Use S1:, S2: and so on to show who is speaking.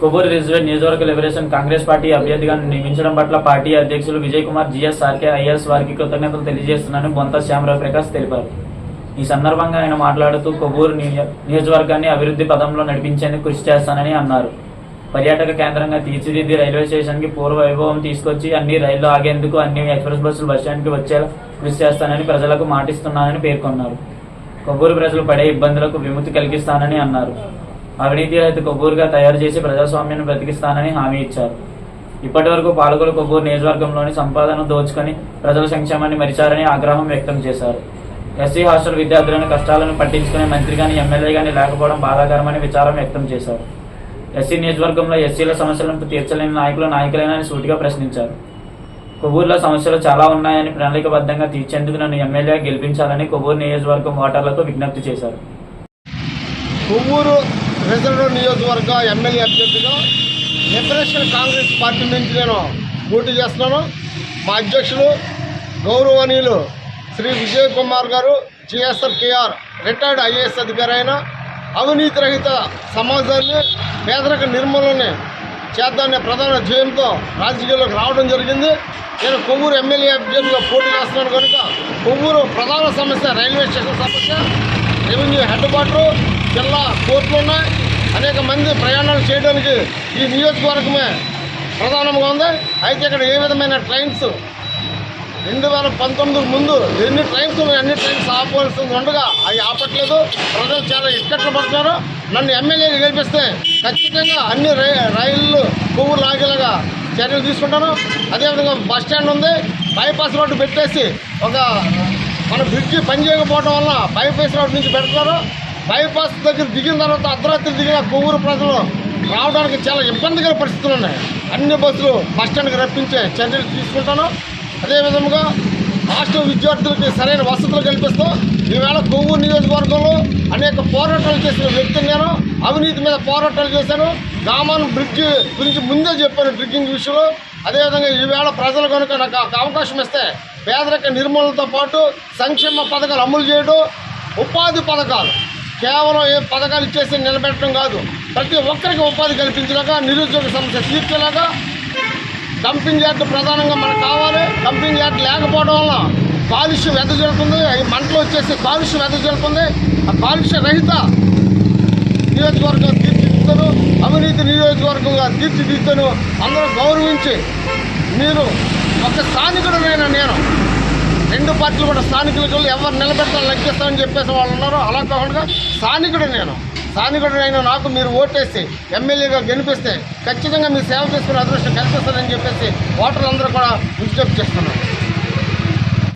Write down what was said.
S1: కొవ్వూరు రిజర్వే నియోజకవర్గ liberation Congress party అభ్యర్థిగా నియమించడం పట్ల పార్టీ అధ్యక్షులు Vijay Kumar G S R K I S వారికి కృతజ్ఞతలు తెలియజేస్తున్నానని బొంత శ్యామరావు ప్రకాష్ తెలిపారు. ఈ సందర్భంగా ఆయన మాట్లాడుతూ కొవ్వూరు నియోజకవర్గాన్ని అభివృద్ధి పదంలో నడిపించేందుకు కృషి చేస్తానని అన్నారు. పర్యాటక కేంద్రంగా తీర్చిదిద్ది రైల్వే స్టేషన్కి పూర్వ వైభవం తీసుకొచ్చి అన్ని రైళ్ళు ఆగేందుకు అన్ని ఎక్స్ప్రెస్ బస్సులు బస్టాండ్కి వచ్చేలా కృషి చేస్తానని ప్రజలకు మాటిస్తున్నానని పేర్కొన్నారు. కొవ్వూరు ప్రజలు పడే ఇబ్బందులకు విముక్తి కలిగిస్తానని అన్నారు. అవినీతి రహిత కొవ్వూరుగా తయారు చేసి ప్రజాస్వామ్యాన్ని బ్రతికిస్తానని హామీ ఇచ్చారు. ఇప్పటి వరకు పాల్గొల కొవ్వూరు నియోజకవర్గంలోని సంపాదన దోచుకొని ప్రజల సంక్షేమాన్ని మరిచారని ఆగ్రహం వ్యక్తం చేశారు. ఎస్సీ హాస్టల్ విద్యార్థులను కష్టాలను పట్టించుకునే మంత్రి కానీ ఎమ్మెల్యే కానీ లేకపోవడం బాధాకరమని విచారం వ్యక్తం చేశారు. ఎస్సీ నియోజకవర్గంలో ఎస్సీల సమస్యలను తీర్చలేని నాయకులు నాయకులేనని సూటిగా ప్రశ్నించారు. కొవ్వూరులో సమస్యలు చాలా ఉన్నాయని ప్రణాళికబద్ధంగా తీర్చేందుకు నన్ను ఎమ్మెల్యే గెలిపించాలని కొవ్వూరు నియోజకవర్గం ఓటర్లకు విజ్ఞప్తి చేశారు.
S2: కొవ్వూరు రిజర్వ్ నియోజకవర్గ ఎమ్మెల్యే అభ్యర్థిగా లిబరేషన్ కాంగ్రెస్ పార్టీ నుంచి నేను పోటీ చేస్తున్నాను. మా అధ్యక్షులు గౌరవనీయులు శ్రీ విజయ్ కుమార్ గారు జిఎస్ఆర్ కేఆర్ రిటైర్డ్ ఐఏఎస్ అధికారి అయిన అవినీతి రహిత సమాజాన్ని పేదరిక నిర్మూలన చేద్దామనే ప్రధాన ధ్యేయంతో రాజకీయాల్లోకి రావడం జరిగింది. నేను కొవ్వూరు ఎమ్మెల్యే అభ్యర్థిగా పోటీ చేస్తున్నాను కనుక కొవ్వూరు ప్రధాన సమస్య రైల్వే స్టేషన్ సమస్య. రెవెన్యూ హెడ్ క్వార్టరు జిల్లా కోర్టులు ఉన్నాయి. అనేక మంది ప్రయాణాలు చేయడానికి ఈ నియోజకవర్గమే ప్రధానంగా ఉంది. అయితే ఇక్కడ ఏ విధమైన ట్రైన్స్? రెండు వేల పంతొమ్మిది ముందు ఎన్ని ట్రైన్స్ ఉన్నాయి, అన్ని ట్రైన్స్ ఆపవలసింది ఉండగా అవి ఆపట్లేదు. ప్రజలు చాలా ఇక్కట్లు పడుతున్నారు. నన్ను ఎమ్మెల్యే గెలిపిస్తే ఖచ్చితంగా అన్ని రై పువ్వు లాగేలాగా చర్యలు తీసుకుంటాను. అదేవిధంగా బస్ స్టాండ్ ఉంది. బైపాస్ రోడ్డు పెట్టేసి ఒక మన బ్రిడ్జి పని చేయకపోవడం వల్ల బైపాస్ రోడ్ నుంచి పెడతారు. బైపాస్ దగ్గర దిగిన తర్వాత అర్ధరాత్రి దిగిన కొవ్వూరు ప్రజలు రావడానికి చాలా ఇబ్బందికర పరిస్థితులు ఉన్నాయి. అన్ని బస్సులు బస్ స్టాండ్కి రప్పించే చర్యలు తీసుకుంటాను. అదేవిధంగా హాస్టల్ విద్యార్థులకి సరైన వసతులు కల్పిస్తూ ఈవేళ కొవ్వూరు నియోజకవర్గంలో అనేక పోరాటాలు చేసిన వ్యక్తిని నేను అవినీతి మీద పోరాటాలు చేశాను. గ్రామాన్ బ్రిడ్జ్ గురించి ముందే చెప్పాను డ్రిగ్గింగ్ విషయంలో. అదేవిధంగా ఈవేళ ప్రజలు కనుక నాకు అవకాశం ఇస్తే పేదరిక నిర్మూలనతో పాటు సంక్షేమ పథకాలు అమలు చేయడం ఉపాధి పథకాలు. కేవలం ఏ పథకాలు ఇచ్చేసి నిలబెట్టడం కాదు. ప్రతి ఒక్కరికి ఉపాధి కల్పించలాగా నిరుద్యోగ సమస్య తీర్చేలాగా డంపింగ్ యార్డ్ ప్రధానంగా మనకు కావాలి. డంపింగ్ యార్డ్ లేకపోవడం వల్ల కాలుష్యం వెదజల్లుతుంది. ఈ మంటలు వచ్చేసి కాలుష్యం వెదజల్లుతుంది. ఆ కాలుష్య రహిత నియోజకవర్గం తీర్చిదిద్దను అవినీతి నియోజకవర్గంగా తీర్చిదిద్దను అందరూ గౌరవించి మీరు ఒక స్థానికుడమైన నేను రెండు పార్టీలు కూడా స్థానికులకు ఎవరు నిలబెట్టాలని లెక్కిస్తామని చెప్పేసి వాళ్ళు ఉన్నారు అలా కాకుండా స్థానికుడు నేను. స్థానికుడైన నాకు మీరు ఓటేసి ఎమ్మెల్యేగా గెలిపిస్తే ఖచ్చితంగా మీ సేవ చేసుకునే అదృష్టం కల్పిస్తారని చెప్పేసి ఓటర్లందరూ కూడా విజ్ఞప్తి చేస్తున్నారు